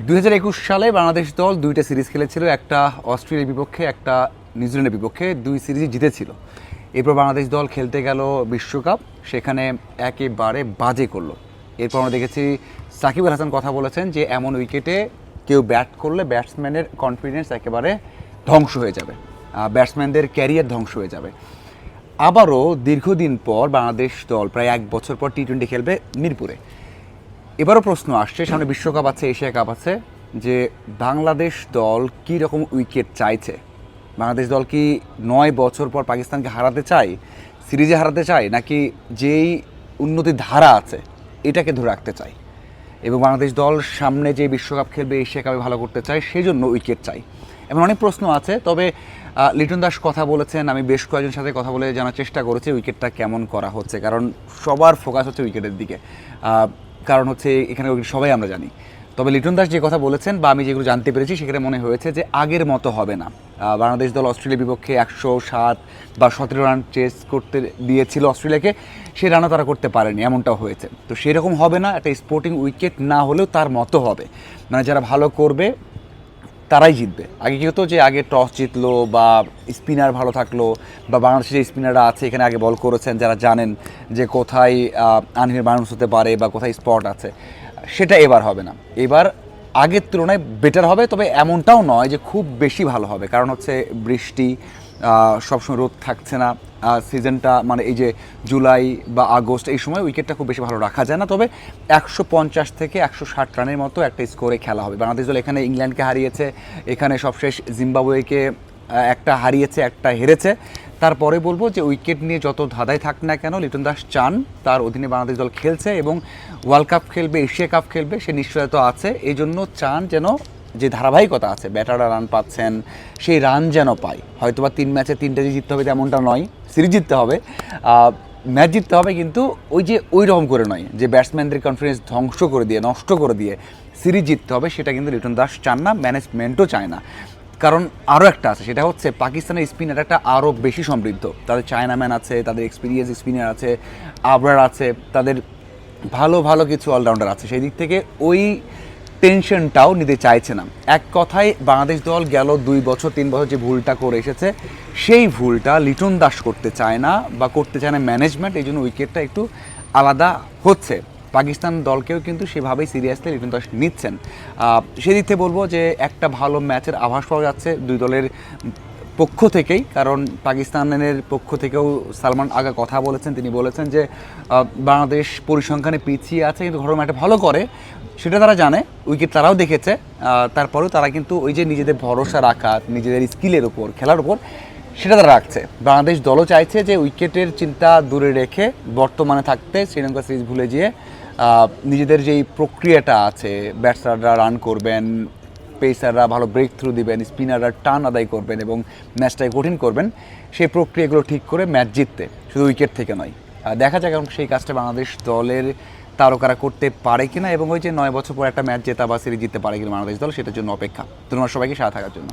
দুই হাজার একুশ সালে বাংলাদেশ দল দুইটা সিরিজ খেলেছিল, একটা অস্ট্রেলিয়ার বিপক্ষে, একটা নিউজিল্যান্ডের বিপক্ষে। দুই সিরিজ জিতেছিল। এরপর বাংলাদেশ দল খেলতে গেল বিশ্বকাপ। সেখানে একেবারে বাজে করল। এরপর আমরা দেখেছি সাকিব আল হাসান কথা বলেছেন যে, এমন উইকেটে কেউ ব্যাট করলে ব্যাটসম্যানের কনফিডেন্স একেবারে ধ্বংস হয়ে যাবে। ব্যাটসম্যানদের ক্যারিয়ার ধ্বংস হয়ে যাবে। আবারও দীর্ঘদিন পর বাংলাদেশ দল, প্রায় এক বছর পর টি টোয়েন্টি খেলবে মিরপুরে। এবারও প্রশ্ন আসছে, সামনে বিশ্বকাপ আছে, এশিয়া কাপ আছে, যে বাংলাদেশ দল কী রকম উইকেট চাইছে? বাংলাদেশ দল কি নয় বছর পর পাকিস্তানকে হারাতে চায়, সিরিজে হারাতে চায়, নাকি যেই উন্নতির ধারা আছে, এটাকে ধরে রাখতে চায়? এবং বাংলাদেশ দল সামনে যে বিশ্বকাপ খেলবে, এশিয়া কাপে ভালো করতে চায় সেই জন্য উইকেট চাই এমন অনেক প্রশ্ন আছে, তবে লিটন দাস কথা বলেছেন, আমি বেশ কয়েকজনের সাথে কথা বলে জানার চেষ্টা করেছি, উইকেটটা কেমন করা হচ্ছে? কারণ সবার ফোকাস হচ্ছে উইকেটের দিকে। কারণ হচ্ছে এখানে সবাই আমরা জানি। তবে লিটন দাস যে কথা বলেছেন বা আমি যেগুলো জানতে পেরেছি, সেখানে মনে হয়েছে যে আগের মতো হবে না। বাংলাদেশ দল অস্ট্রেলিয়ার বিপক্ষে একশো সাত বা সতেরো রান চেস করতে দিয়েছিল অস্ট্রেলিয়াকে, সে রানও তারা করতে পারেনি, এমনটাও হয়েছে। তো সেরকম হবে না, একটা স্পোর্টিং উইকেট না হলেও তার মতো হবে। মানে যারা ভালো করবে তারাই জিতবে। আগে কি হতো যে আগে টস জিতলো বা স্পিনার ভালো থাকল বা বাংলাদেশের যে স্পিনাররা আছে, এখানে আগে বল করেছেন, যারা জানেন যে কোথায় আনহির মানুষ হতে পারে বা কোথায় স্পট আছে, সেটা এবার হবে না। এবার আগের তুলনায় বেটার হবে, তবে এমনটাও নয় যে খুব বেশি ভালো হবে, কারণ হচ্ছে বৃষ্টি সবসময় রোদ থাকছে না। সিজনটা মানে এই যে জুলাই বা আগস্ট এই সময় উইকেটটা খুব বেশি ভালো রাখা যায় না। তবে একশো পঞ্চাশ থেকে একশো ষাট রানের মতো একটা স্কোরে খেলা হবে। বাংলাদেশ দল এখানে ইংল্যান্ডকে হারিয়েছে, এখানে সবশেষ জিম্বাবুয়েকে একটা হারিয়েছে, একটা হেরেছে। তারপরে বলব যে উইকেট নিয়ে যত ধাঁধায় থাক না কেন, লিটন দাস চান, তার অধীনে বাংলাদেশ দল খেলছে এবং ওয়ার্ল্ড কাপ খেলবে, এশিয়া কাপ খেলবে, সে নিশ্চয়তা আছে। এই জন্য চান যেন যে ধারাবাহিকতা আছে, ব্যাটাররা রান পাচ্ছেন, সেই রান যেন পায়। হয়তোবা তিন ম্যাচে তিনটে যে জিততে হবে তেমনটা নয় সিরিজ জিততে হবে। ম্যাচ জিততে হবে কিন্তু ওই যে ওই রকম করে নয়, যে ব্যাটসম্যানদের কনফিডেন্স ধ্বংস করে দিয়ে, নষ্ট করে দিয়ে সিরিজ জিততে হবে, সেটা কিন্তু লিটন দাস চান না ম্যানেজমেন্টও চায় না। কারণ আরও একটা আছে, সেটা হচ্ছে পাকিস্তানের স্পিনার একটা আরও বেশি সমৃদ্ধ। তাদের চায়নাম্যান আছে, তাদের এক্সপিরিয়েন্স স্পিনার আছে আবরার আছে, তাদের ভালো ভালো কিছু অলরাউন্ডার আছে। সেই দিক থেকে ওই টেনশনটাও নিতে চাইছে না। এক কথায় বাংলাদেশ দল গেল দুই বছর, তিন বছর যে ভুলটা করে এসেছে, সেই ভুলটা লিটন দাস করতে চায় না বা করতে চায় না ম্যানেজমেন্ট এই জন্য উইকেটটা একটু আলাদা হচ্ছে। পাকিস্তান দলকেও কিন্তু সেভাবেই সিরিয়াসলি লিটন দাস নিচ্ছেন। সেদিক থেকে বলব যে একটা ভালো ম্যাচের আভাস পাওয়া যাচ্ছে। দুই দলের পক্ষ থেকেই, কারণ পাকিস্তানের পক্ষ থেকেও সালমান আগা কথা বলেছেন। তিনি বলেছেন যে বাংলাদেশ পরিসংখ্যানে পিছিয়ে আছে, কিন্তু ঘটনা একটা ভালো করে, সেটা তারা জানে, উইকেট তারাও দেখেছে তারপরেও তারা কিন্তু ওই যে নিজেদের ভরসা রাখা, নিজেদের স্কিলের উপর, খেলার উপর, সেটা তারা রাখছে। বাংলাদেশ দলও চাইছে যে উইকেটের চিন্তা দূরে রেখে বর্তমানে থাকতে শ্রীলঙ্কা সিরিজ ভুলে গিয়ে নিজেদের যেই প্রক্রিয়াটা আছে, ব্যাটসম্যানরা রান করবেন পেসাররা ভালো ব্রেক থ্রু দিবেন স্পিনাররা টান আদায় করবেন এবং ম্যাচটাকে কঠিন করবেন, সেই প্রক্রিয়াগুলো ঠিক করে ম্যাচ জিততে, শুধু উইকেট থেকে নয়। দেখা যাক এখন সেই কাজটা বাংলাদেশ দলের তারকারা করতে পারে কিনা এবং ওই যে নয় বছর পর একটা ম্যাচ জেতা বা সিরিজ জিততে পারে কিনা বাংলাদেশ দল, সেটার জন্য অপেক্ষা। ধন্যবাদ সবাইকে, সাথে থাকার জন্য।